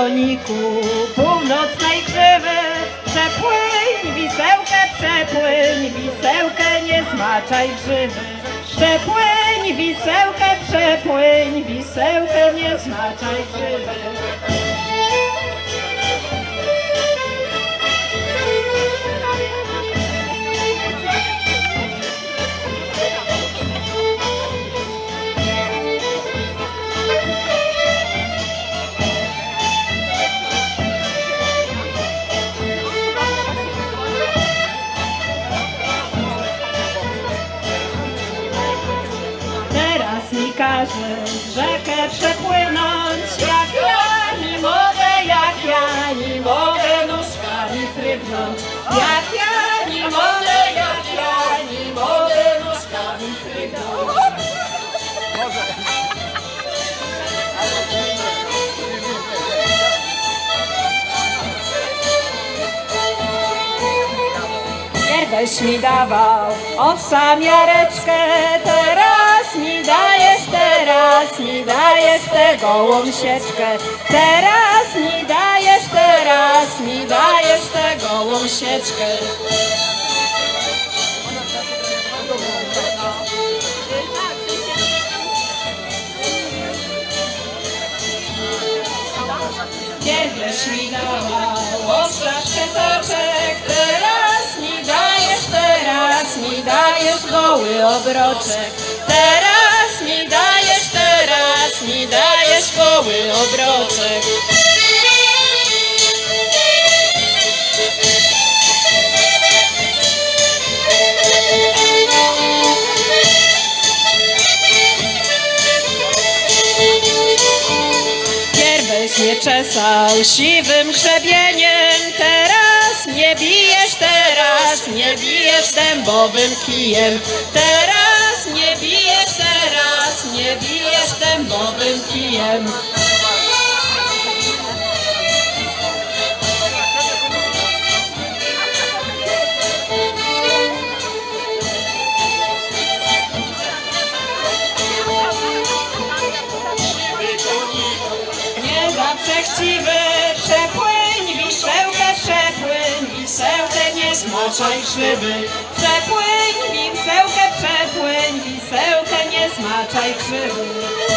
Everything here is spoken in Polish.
ku północnej krzywy. Przepłyń wisełkę, przepłyń wisełkę, nie zmaczaj grzywy. Przepłyń wisełkę, przepłyń wisełkę, nie zmaczaj grzywy. Mi każe rzekę przepłynąć Jak ja nie mogę, jak ja nie mogę nóżkami frybnąć Jak ja nie mogę, jak ja nie mogę nóżkami frybnąć Kiedyś mi dawał owsa miareczkę, teraz mi dajesz, teraz mi dajesz tę gołą sieczkę. Teraz mi dajesz, teraz mi dajesz tę gołą sieczkę. Kiedyś mi dawał owsa przetoczek, teraz mi dajesz, teraz mi dajesz goły obroczek. Teraz mi dajesz, goły obroczek. Pierweś mnie czesał siwym grzebieniem, teraz mnie bijesz, teraz mnie bijesz dębowym kijem. Teraz mnie bijesz dębowym kijem. Nie zawsze chciwy, przepłyń wisełkę, przepłyń wisełkę, nie smaczaj krzywy. Przepłyń wisełkę, przepłyń wisełkę, nie smaczaj krzywy.